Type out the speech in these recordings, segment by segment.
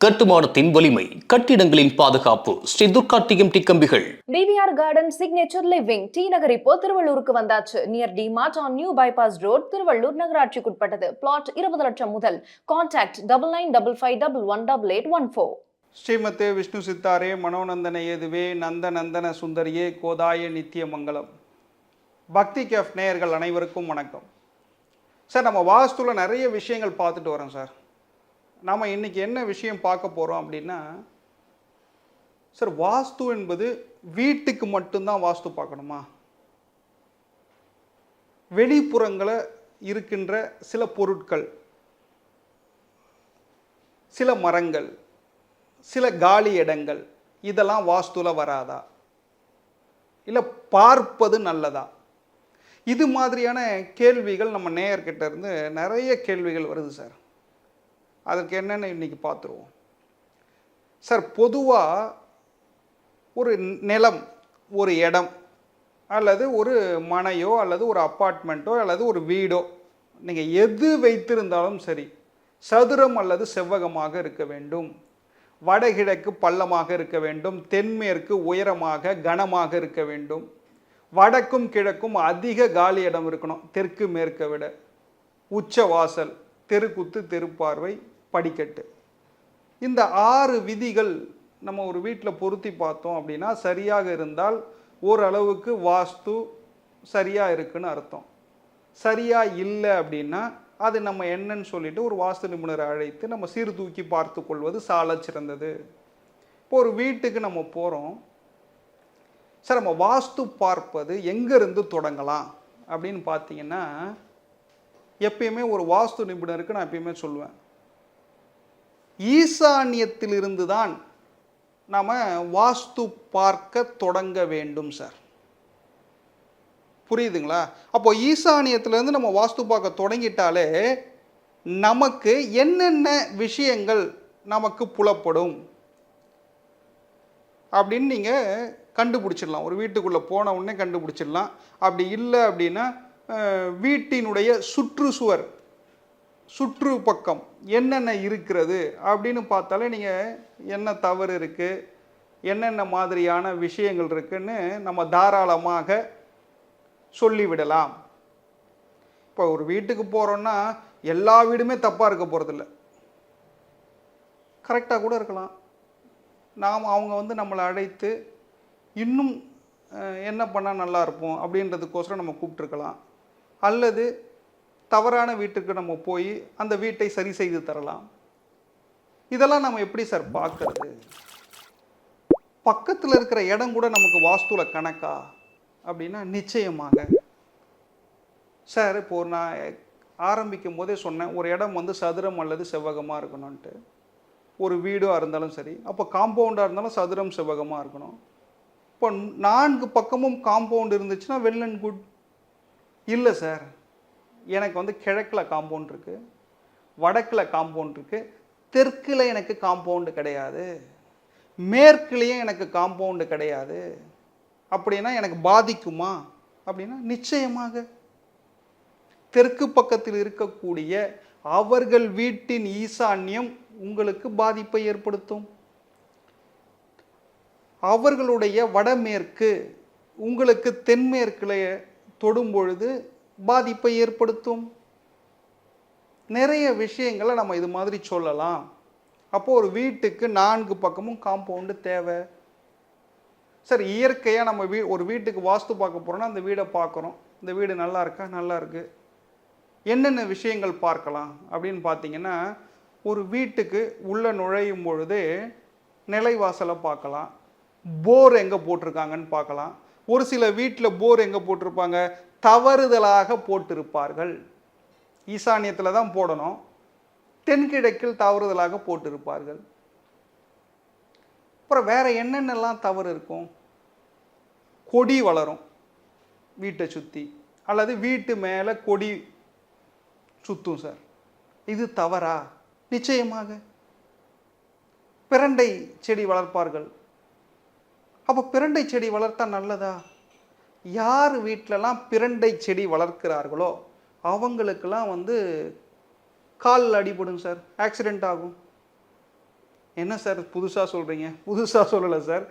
கட்டுமானத்தின் வலிமை கட்டிடங்களின் பாதுகாப்பு ஸ்ரீ துர்கா டிஎம்டி கம்பிகள் TVR garden signature living T Nagar இப்போ திருவள்ளூருக்கு வந்தாச்சு. Near DMart on new bypass road Tiruvallur நகராட்சிக்குட்பட்டது. Plot இருபது லட்சம் முதல். Contact double nine double five double one double eight one four ஸ்ரீமத்தே Vishnu சித்தாரே மனோநந்தன ஏதுவே நந்த நந்தன சுந்தரியே கோதாய நித்திய மங்கலம் பக்தி கேஃப் நேயர்கள் அனைவருக்கும் வணக்கம். சார் நம்ம வாஸ்துல நிறைய விஷயங்கள் பார்த்துட்டு வரோம் சார். நாம் இன்னைக்கு என்ன விஷயம் பார்க்க போகிறோம் அப்படின்னா சார் வாஸ்து என்பது வீட்டுக்கு மட்டும்தான் வாஸ்து பார்க்கணுமா? வெளிப்புறங்களை இருக்கின்ற சில பொருட்கள் சில மரங்கள் சில காலி இடங்கள் இதெல்லாம் வாஸ்துல வராதா? இல்லை பார்ப்பது நல்லதா? இது மாதிரியான கேள்விகள் நம்ம நேயர்கிட்ட இருந்து நிறைய கேள்விகள் வருது சார். அதற்கு என்னென்னு இன்னைக்கு பார்த்துருவோம்? சார் பொதுவாக ஒரு நிலம் ஒரு இடம் அல்லது ஒரு மனையோ அல்லது ஒரு அப்பார்ட்மெண்ட்டோ அல்லது ஒரு வீடோ நீங்கள் எது வைத்திருந்தாலும் சரி சதுரம் அல்லது செவ்வகமாக இருக்க வேண்டும். வடகிழக்கு பள்ளமாக இருக்க வேண்டும். தென்மேற்கு உயரமாக கனமாக இருக்க வேண்டும். வடக்கும் கிழக்கும் அதிக காலி இடம் இருக்கணும். தெற்கு மேற்கை விட. உச்ச வாசல் தெருக்குத்து தெருப்பார்வை படிக்கட்டு. இந்த ஆறு விதிகள் நம்ம ஒரு வீட்டில் பொருத்தி பார்த்தோம் அப்படின்னா சரியாக இருந்தால் ஓரளவுக்கு வாஸ்து சரியாக இருக்குன்னு அர்த்தம். சரியாக இல்லை அப்படின்னா அது நம்ம என்னன்னு சொல்லிட்டு ஒரு வாஸ்து நிபுணரை அழைத்து நம்ம சீர்தூக்கி பார்த்து கொள்வது சால சிறந்தது. இப்போ ஒரு வீட்டுக்கு நம்ம போகிறோம் சார் நம்ம வாஸ்து பார்ப்பது எங்கேருந்து தொடங்கலாம் அப்படின்னு பார்த்தீங்கன்னா எப்பயுமே ஒரு வாஸ்து நிபுணருக்கு நான் எப்பயுமே சொல்லுவேன். ஈசானியத்திலிருந்து தான் நாம் வாஸ்து பார்க்க தொடங்க வேண்டும் சார் புரியுதுங்களா? அப்போ ஈசானியத்திலேருந்து நம்ம வாஸ்து பார்க்க தொடங்கிட்டாலே நமக்கு என்னென்ன விஷயங்கள் நமக்கு புலப்படும் அப்படின்னு நீங்கள் கண்டுபிடிச்சிடலாம். ஒரு வீட்டுக்குள்ளே போன உடனே கண்டுபிடிச்சிடலாம். அப்படி இல்லை அப்படின்னா வீட்டினுடைய சுற்றுச்சுவர் சுற்று பக்கம் என்னென்ன இருக்கிறது அப்படின்னு பார்த்தாலே நீங்கள் என்ன தவறு இருக்குது என்னென்ன மாதிரியான விஷயங்கள் இருக்குன்னு நம்ம தாராளமாக சொல்லிவிடலாம். இப்போ ஒரு வீட்டுக்கு போகிறோன்னா எல்லா வீடுமே தப்பாக இருக்க போகிறதில்ல கரெக்டாக கூட இருக்கலாம். நாம் அவங்க வந்து நம்மளை அழைத்து இன்னும் என்ன பண்ணால் நல்லா இருப்போம் அப்படின்றதுக்கோசரம் நம்ம கூப்பிட்ருக்கலாம் அல்லது தவறான வீட்டுக்கு நம்ம போய் அந்த வீட்டை சரி செய்து தரலாம். இதெல்லாம் நம்ம எப்படி சார் பார்க்கறது? பக்கத்தில் இருக்கிற இடம் கூட நமக்கு வாஸ்துல கணக்கா? அப்படின்னா நிச்சயமாக. சார் இப்போ நான் ஆரம்பிக்கும் போதே சொன்னேன் ஒரு இடம் வந்து சதுரம் அல்லது செவ்வகமாக இருக்கணும்ன்ட்டு. ஒரு வீடாக இருந்தாலும் சரி அப்போ காம்பவுண்டாக இருந்தாலும் சதுரம் செவ்வகமாக இருக்கணும். இப்போ நான்கு பக்கமும் காம்பவுண்ட் இருந்துச்சுன்னா வெல் அண்ட் குட் இல்லை சார். எனக்கு வந்து கிழக்கில் காம்பவுண்ட் இருக்குது வடக்கில் காம்பவுண்ட் இருக்குது தெற்கில் எனக்கு காம்பவுண்டு கிடையாது. மேற்குலேயும் எனக்கு காம்பவுண்டு கிடையாது. அப்படின்னா எனக்கு பாதிக்குமா? அப்படின்னா நிச்சயமாக. தெற்கு பக்கத்தில் இருக்கக்கூடிய அவர்கள் வீட்டின் ஈசான்யம் உங்களுக்கு பாதிப்பை ஏற்படுத்தும். அவர்களுடைய வடமேற்கு உங்களுக்கு தென்மேற்கில் தொடும் பொழுது பாதிப்பை ஏற்படுத்தும். நிறைய விஷயங்களை நம்ம இது மாதிரி சொல்லலாம். அப்போது ஒரு வீட்டுக்கு நான்கு பக்கமும் காம்பவுண்டு தேவை. சார் இயற்கையாக நம்ம வீ ஒரு வீட்டுக்கு வாஸ்து பார்க்க போகிறோன்னா அந்த வீடை பார்க்குறோம். இந்த வீடு நல்லா இருக்கா? நல்லா இருக்கு. என்னென்ன விஷயங்கள் பார்க்கலாம்? அப்படின்னு பார்த்தீங்கன்னா ஒரு வீட்டுக்கு உள்ளே நுழையும் பொழுது நிலைவாசலை பார்க்கலாம். போர் எங்கே போட்டிருக்காங்கன்னு பார்க்கலாம். ஒரு சில வீட்டில் போர் எங்கே போட்டிருப்பாங்க? தவறுதலாக போட்டிருப்பார்கள். ஈசானியத்தில் தான் போடணும். தென்கிழக்கில் தவறுதலாக போட்டிருப்பார்கள். அப்புறம் வேற என்னென்னலாம் தவறு இருக்கும்? கொடி வளரும். வீட்டை சுற்றி அல்லது வீட்டு மேலே கொடி சுற்றும் சார். இது தவறா? நிச்சயமாக. பிரண்டை செடி வளர்ப்பார்கள். அப்போ பிரண்டை செடி வளர்த்தா நல்லதா? யார் வீட்டிலலாம் பிரண்டை செடி வளர்க்கிறார்களோ அவங்களுக்கெல்லாம் வந்து காலில் அடிபடும் சார். ஆக்சிடெண்ட் ஆகும். என்ன சார் புதுசாக சொல்கிறீங்க புதுசாக சொல்லலை சார்.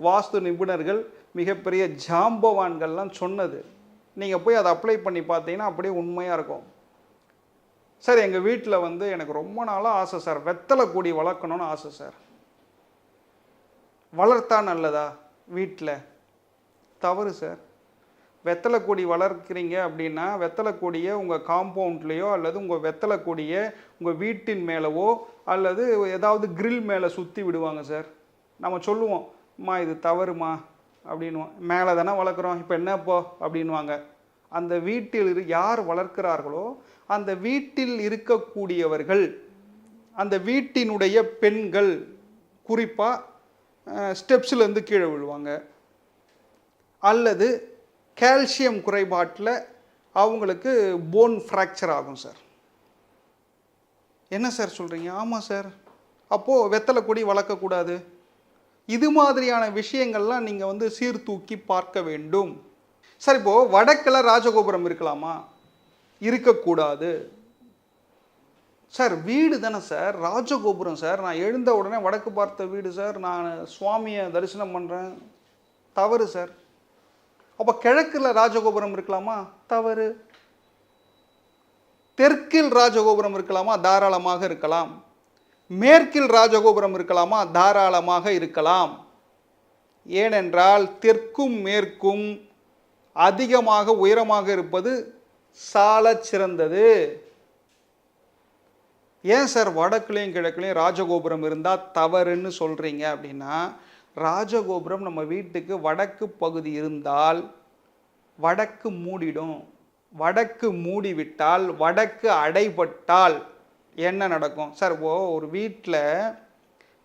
வாஸ்து நிபுணர்கள் மிகப்பெரிய ஜாம்பவான்கள்லாம் சொன்னது. நீங்கள் போய் அதை அப்ளை பண்ணி பார்த்தீங்கன்னா அப்படியே உண்மையாக இருக்கும். சார் எங்கள் வீட்டில் வந்து எனக்கு ரொம்ப நாளாக ஆசை சார். வெத்தலை கொடி வளர்க்கணும்னு ஆசை சார். வளர்த்தா நல்லதா வீட்டில் தவறு சார். வெத்தலை கொடி வளர்க்குறீங்க அப்படின்னா வெத்தலை கொடியை உங்கள் காம்பவுண்ட்லேயோ அல்லது உங்கள் வெத்தலை கொடியை உங்கள் வீட்டின் மேலவோ அல்லது ஏதாவது கிரில் மேலே சுற்றி விடுவாங்க சார். நம்ம சொல்லுவோம் அம்மா இது தவறுமா? அப்படின்வோம் மேலே தானே வளர்க்குறோம். இப்போ என்னப்போ அப்படின்வாங்க அந்த வீட்டில் இரு யார் வளர்க்கிறார்களோ அந்த வீட்டில் இருக்கக்கூடியவர்கள் அந்த வீட்டினுடைய பெண்கள் குறிப்பாக ஸ்டெப்ஸ்லேருந்து கீழே விழுவாங்க. அல்லது கால்சியம் குறைபாட்டில் அவங்களுக்கு போன் ஃப்ராக்சர் ஆகும் சார் என்ன சார் சொல்கிறீங்க ஆமாம் சார் அப்போது வெத்தலை கொடி வளர்க்கக்கூடாது. இது மாதிரியான விஷயங்கள்லாம் நீங்கள் வந்து சீர்தூக்கி பார்க்க வேண்டும். சார் இப்போது வடக்கில் ராஜகோபுரம் இருக்கலாமா? இருக்கக்கூடாது. சார் வீடு தானே சார் ராஜகோபுரம் சார் நான் எழுந்த உடனே வடக்கு பார்த்த வீடு சார் நான் சுவாமியை தரிசனம் பண்ணுறேன் தவறு சார் அப்போ கிழக்கில் ராஜகோபுரம் இருக்கலாமா? தவறு. தெற்கில் ராஜகோபுரம் இருக்கலாமா? தாராளமாக இருக்கலாம். மேற்கில் ராஜகோபுரம் இருக்கலாமா? தாராளமாக இருக்கலாம். ஏனென்றால் தெற்கும் மேற்கும் அதிகமாக உயரமாக இருப்பது சால சிறந்தது. ஏன் சார் வடக்குலையும் கிழக்குலையும் ராஜகோபுரம் இருந்தால் தவறுன்னு சொல்கிறீங்க அப்படின்னா ராஜகோபுரம் நம்ம வீட்டுக்கு வடக்கு பகுதி இருந்தால் வடக்கு மூடிடும். வடக்கு மூடிவிட்டால் வடக்கு அடைபட்டால் என்ன நடக்கும்? சார் ஓ ஒரு வீட்டில்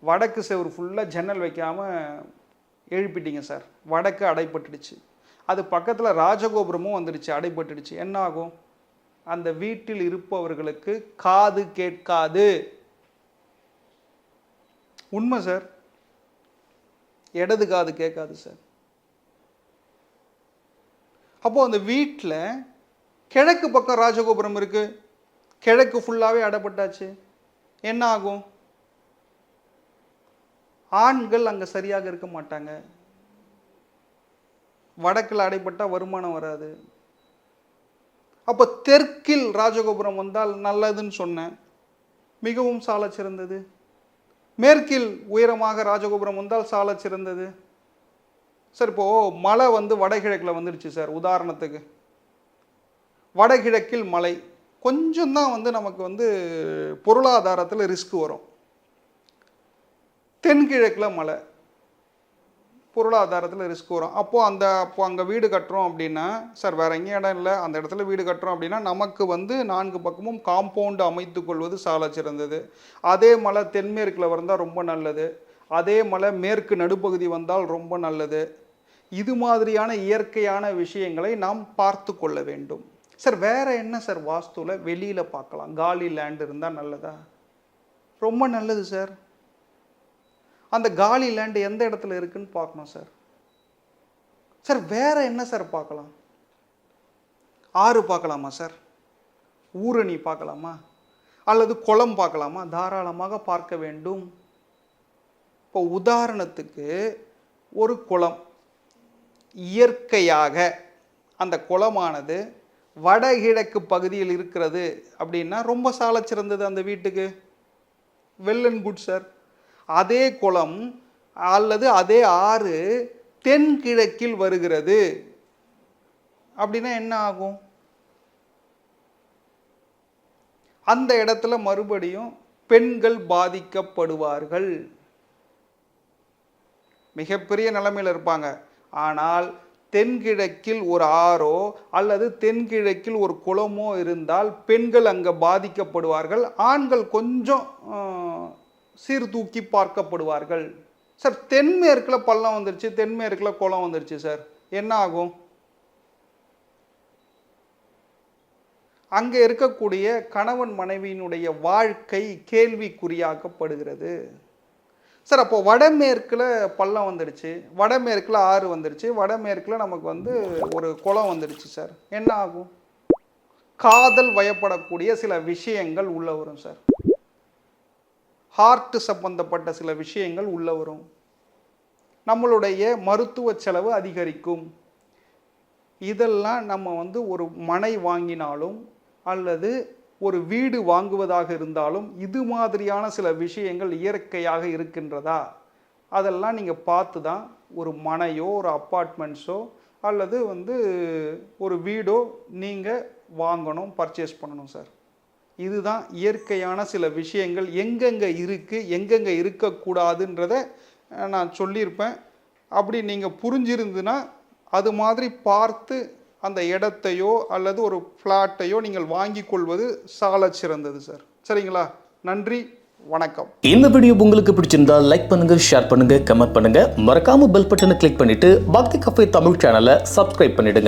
வடக்கு செவுரு ஃபுல்லாக ஜன்னல் வைக்காமல் எழுப்பிட்டீங்க சார். வடக்கு அடைப்பட்டுடுச்சு அது பக்கத்தில் ராஜகோபுரமும் வந்துடுச்சு அடைபட்டுடுச்சு. என்ன ஆகும்? அந்த வீட்டில் இருப்பவர்களுக்கு காது கேட்காது. உண்மை சார். இடது காது கேட்காது சார். அப்போது அந்த வீட்டில் கிழக்கு பக்கம் ராஜகோபுரம் இருக்கு. கிழக்கு ஃபுல்லாகவே அடைப்பட்டாச்சு. என்ன ஆகும்? ஆண்கள் அங்கே சரியாக இருக்க மாட்டாங்க. வடக்கில் அடைப்பட்டால் வருமானம் வராது. அப்போ தெற்கில் ராஜகோபுரம் வந்தால் நல்லதுன்னு சொன்னேன். மிகவும் சால சிறந்தது மேற்கில் உயரமாக ராஜகோபுரம் வந்தால் சால சிறந்தது. சார் இப்போது மழை வந்து வடகிழக்கில் வந்துடுச்சு சார் உதாரணத்துக்கு. வடகிழக்கில் மழை கொஞ்சம் தான் வந்து நமக்கு வந்து பொருளாதாரத்தில் ரிஸ்க் வரும். தென்கிழக்கில் மழை பொருளாதாரத்தில் ரிஸ்க் வரும். அப்போது அந்த அப்போ அங்கே வீடு கட்டுறோம் அப்படின்னா சார் வேறு எங்கேயும் இடம் இல்லை. அந்த இடத்துல வீடு கட்டுறோம் அப்படின்னா நமக்கு வந்து நான்கு பக்கமும் காம்பவுண்டு அமைத்து கொள்வது சால சிறந்தது. அதே மலை தென்மேற்கில் வந்தால் ரொம்ப நல்லது. அதே மலை மேற்கு நடுப்பகுதி வந்தால் ரொம்ப நல்லது. இது மாதிரியான இயற்கையான விஷயங்களை நாம் பார்த்து கொள்ள வேண்டும். சார் வேற என்ன சார் வாஸ்துவில் வெளியில் பார்க்கலாம்? காலி லேண்ட் இருந்தால் நல்லதா? ரொம்ப நல்லது சார் அந்த காலி லேண்ட் எந்த இடத்துல இருக்குன்னு பார்க்கணும் சார் சார் வேற என்ன சார் பார்க்கலாம்? ஆறு பார்க்கலாமா சார் ஊரணி பார்க்கலாமா? அல்லது குளம் பார்க்கலாமா? தாராளமாக பார்க்க வேண்டும். இப்போ உதாரணத்துக்கு ஒரு குளம். இயற்கையாக அந்த குளமானது வடகிழக்கு பகுதியில் இருக்கிறது அப்படின்னா ரொம்ப சாலச்சிறந்தது அந்த வீட்டுக்கு. வெல் அண்ட் குட் சார் அதே குளம் அல்லது அதே ஆறு தென்கிழக்கில் வருகிறது. அப்படின்னா என்ன ஆகும்? அந்த இடத்துல மறுபடியும் பெண்கள் பாதிக்கப்படுவார்கள். மிகப்பெரிய நிலைமையில் இருப்பாங்க. ஆனால் தென்கிழக்கில் ஒரு ஆறோ அல்லது தென்கிழக்கில் ஒரு குளமோ இருந்தால் பெண்கள் அங்கே பாதிக்கப்படுவார்கள். ஆண்கள் கொஞ்சம் சீர்தூக்கி பார்க்கப்படுவார்கள். சார் தென்மேற்கில் பள்ளம் வந்துருச்சு தென்மேற்கில் குளம் வந்துருச்சு சார் என்ன ஆகும்? அங்கே இருக்கக்கூடிய கணவன் மனைவியினுடைய வாழ்க்கை கேள்விக்குறியாக்கப்படுகிறது. சார் அப்போ வடமேற்கில் பள்ளம் வந்துடுச்சு வடமேற்கில் ஆறு வந்துடுச்சு வடமேற்கில் நமக்கு வந்து ஒரு குளம் வந்துடுச்சு சார் என்ன ஆகும்? காதல் வயப்படக்கூடிய சில விஷயங்கள் உள்ளே வரும் சார் ஹார்ட் சம்பந்தப்பட்ட சில விஷயங்கள் உள்ளே வரும். நம்மளுடைய மருத்துவ செலவு அதிகரிக்கும். இதெல்லாம் நம்ம வந்து ஒரு மனை வாங்கினாலும் அல்லது ஒரு வீடு வாங்குவதாக இருந்தாலும் இது மாதிரியான சில விஷயங்கள் இயற்கையாக இருக்கின்றதா? அதெல்லாம் நீங்கள் பார்த்து தான் ஒரு மனையோ ஒரு அப்பார்ட்மெண்ட்ஸோ அல்லது வந்து ஒரு வீடோ நீங்கள் வாங்கணும் பர்ச்சேஸ் பண்ணணும் சார். இதுதான் இயற்கையான சில விஷயங்கள். எங்கெங்கே இருக்குது எங்கெங்கே இருக்கக்கூடாதுன்றத நான் சொல்லியிருப்பேன். அப்படி நீங்கள் புரிஞ்சிருந்துன்னா அது மாதிரி பார்த்து அந்த இடத்தையோ அல்லது ஒரு ஃப்ளாட்டையோ நீங்கள் வாங்கி கொள்வது சால சிறந்தது சார். சரிங்களா? நன்றி வணக்கம். இந்த வீடியோ உங்களுக்கு பிடிச்சிருந்தா லைக் பண்ணுங்க ஷேர் பண்ணுங்க கமெண்ட் பண்ணுங்க. மறக்காம பெல் பட்டனை கிளிக் பண்ணிட்டு பக்தி கஃபே தமிழ் சேனலை சப்ஸ்கிரைப் பண்ணிடுங்க.